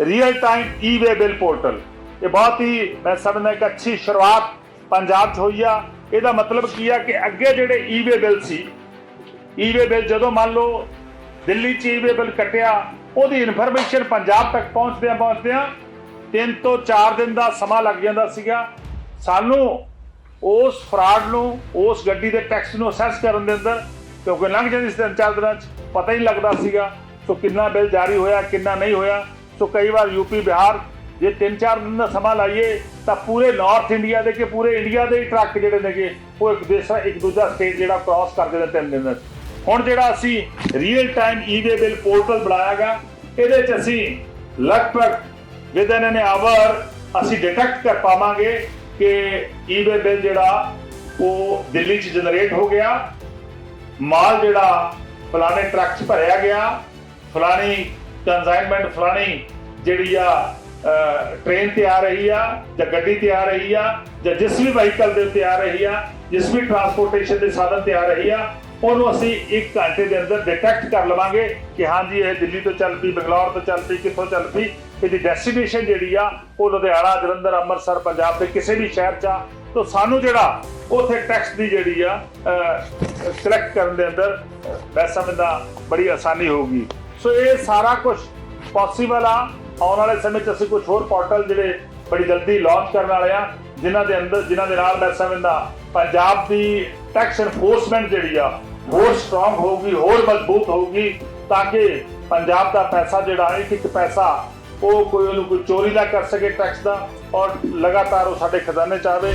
Real time e way bill portal ਇਹ ਬਹੁਤ ਹੀ ਮੈਂ ਸਮਝਦਾ ਇੱਕ ਅੱਛੀ ਸ਼ੁਰੂਆਤ ਪੰਜਾਬ 'ਚ ਹੋਈ ਆ ਇਹਦਾ ਮਤਲਬ ਕੀ ਆ ਕਿ ਅੱਗੇ ਜਿਹੜੇ ਈ-ਵੇ ਬਿਲ ਸੀ ਈ-ਵੇ ਬਿਲ ਜਦੋਂ ਮੰਨ ਲਓ ਦਿੱਲੀ 'ਚ ਈ-ਵੇ ਬਿਲ ਕੱਟਿਆ ਉਹਦੀ ਇਨਫੋਰਮੇਸ਼ਨ ਪੰਜਾਬ ਤੱਕ ਪਹੁੰਚਦਿਆਂ ਪਹੁੰਚਦਿਆਂ ਤਿੰਨ ਤੋਂ 4 ਦਿਨ ਦਾ ਸਮਾਂ ਲੱਗ ਜਾਂਦਾ ਸੀਗਾ ਸਾਨੂੰ ਉਸ ਫਰਾਡ ਨੂੰ ਉਸ ਗੱਡੀ ਦੇ ਟੈਕਸ ਨੂੰ ਅਸੈਸ ਕਰਨ ਦੇ ਅੰਦਰ ਕਿਉਂਕਿ ਲੰਘ ਜਾਂਦੀ ਸੀ ਤਿੰਨ ਚਾਰ ਦਿਨਾਂ 'ਚ ਪਤਾ ਹੀ ਨਹੀਂ ਲੱਗਦਾ ਸੀਗਾ ਸੋ ਕਿੰਨਾ ਬਿੱਲ ਜਾਰੀ ਹੋਇਆ ਕਿੰਨਾ ਨਹੀਂ ਹੋਇਆ ਤੋਂ ਕਈ ਵਾਰ ਯੂਪੀ ਬਿਹਾਰ ਜੇ ਤਿੰਨ ਚਾਰ ਦਿਨ ਦਾ ਸਮਾਂ ਲਾਈਏ ਤਾਂ ਪੂਰੇ ਨਾਰਥ ਇੰਡੀਆ ਦੇ ਕਿ ਪੂਰੇ ਇੰਡੀਆ ਦੇ ਟਰੱਕ ਜਿਹੜੇ ਨੇਗੇ ਉਹ ਇੱਕ ਦੂਸਰਾ ਇੱਕ ਦੂਜਾ ਸਟੇਟ ਜਿਹੜਾ ਕ੍ਰਾਸ ਕਰਦੇ ਨੇ ਤਿੰਨ ਦਿਨ 'ਚ ਹੁਣ ਜਿਹੜਾ ਅਸੀਂ real time e way bill portal ਬਣਾਇਆਗਾ ਇਹਦੇ 'ਚ ਅਸੀਂ ਲਗਭਗ ਵਿਦ ਇਨ ਐਨ ਆਵਰ ਅਸੀਂ ਡਿਟੈਕਟ ਕਰ ਪਾਵਾਂਗੇ ਕਿ ਈ-ਵੇ ਬਿਲ ਜਿਹੜਾ ਉਹ ਦਿੱਲੀ 'ਚ ਜਨਰੇਟ ਹੋ ਗਿਆ ਮਾਲ ਜਿਹੜਾ ਫਲਾਣੇ ਟਰੱਕ 'ਚ ਭਰਿਆ ਗਿਆ ਫਲਾਣੀ ਕੰਜ਼ਾਈਨਮੈਂਟ ਫਲਾਣੀ ਜਿਹੜੀ ਆ ਟ੍ਰੇਨ ਤੇ ਆ ਰਹੀ ਆ ਜਾਂ ਗੱਡੀ ਤੇ ਆ ਰਹੀ ਆ ਜਾਂ ਜਿਸ ਵੀ ਵਹੀਕਲ ਦੇ ਉੱਤੇ ਆ ਰਹੀ ਆ ਜਿਸ ਵੀ ਟਰਾਂਸਪੋਰਟੇਸ਼ਨ ਦੇ ਸਾਧਨ ਤੇ ਆ ਰਹੀ ਆ ਉਹਨੂੰ ਅਸੀਂ 1 ਘੰਟੇ ਦੇ ਅੰਦਰ ਡਿਟੈਕਟ ਕਰ ਲਵਾਂਗੇ ਕਿ ਹਾਂਜੀ ਇਹ ਦਿੱਲੀ ਤੋਂ ਚੱਲ ਪਈ ਬੰਗਲੌਰ ਤੋਂ ਚੱਲ ਪਈ ਕਿੱਥੋਂ ਚੱਲ ਪਈ ਇਹਦੀ ਡੈਸਟੀਨੇਸ਼ਨ ਜਿਹੜੀ ਆ ਉਹ ਲੁਧਿਆਣਾ ਜਲੰਧਰ ਅੰਮ੍ਰਿਤਸਰ ਪੰਜਾਬ ਦੇ ਕਿਸੇ ਵੀ ਸ਼ਹਿਰ 'ਚ ਆ। ਤਾਂ ਸਾਨੂੰ ਜਿਹੜਾ ਉਥੇ ਟੈਕਸ ਦੀ ਜਿਹੜੀ ਆ ਕਲੈਕਟ ਕਰਨ ਦੇ ਅੰਦਰ ਅਹ, ਮੈਂ ਸਮਝਦਾ ਬੜੀ ਆਸਾਨੀ ਹੋਊਗੀ। ਸੋ ਇਹ ਸਾਰਾ ਕੁਝ ਪੋਸੀਬਲ ਆ। ਆਉਣ ਵਾਲੇ ਸਮੇਂ 'ਚ ਅਸੀਂ ਕੁਝ ਹੋਰ ਪੋਰਟਲ ਜਿਹੜੇ ਬੜੀ ਜਲਦੀ ਲਾਂਚ ਕਰਨ ਵਾਲੇ ਆ, ਜਿਨ੍ਹਾਂ ਦੇ ਅੰਦਰ, ਜਿਨ੍ਹਾਂ ਦੇ ਨਾਲ ਮੈਂ ਸਮਝਦਾ, ਪੰਜਾਬ ਦੀ ਟੈਕਸ ਐਨਫੋਰਸਮੈਂਟ ਜਿਹੜੀ ਆ, ਹੋਰ ਸਟਰੋਂਗ ਹੋਊਗੀ, ਹੋਰ ਮਜ਼ਬੂਤ ਹੋਊਗੀ, ਤਾਂ ਕਿ ਪੰਜਾਬ ਦਾ ਪੈਸਾ ਜਿਹੜਾ, ਇੱਕ ਇੱਕ ਪੈਸਾ ਉਹ ਕੋਈ ਉਹਨੂੰ ਕੋਈ ਚੋਰੀ ਨਾ ਕਰ ਸਕੇ ਟੈਕਸ ਦਾ, ਔਰ ਲਗਾਤਾਰ ਉਹ ਸਾਡੇ ਖਜ਼ਾਨੇ ਚ ਆਵੇ।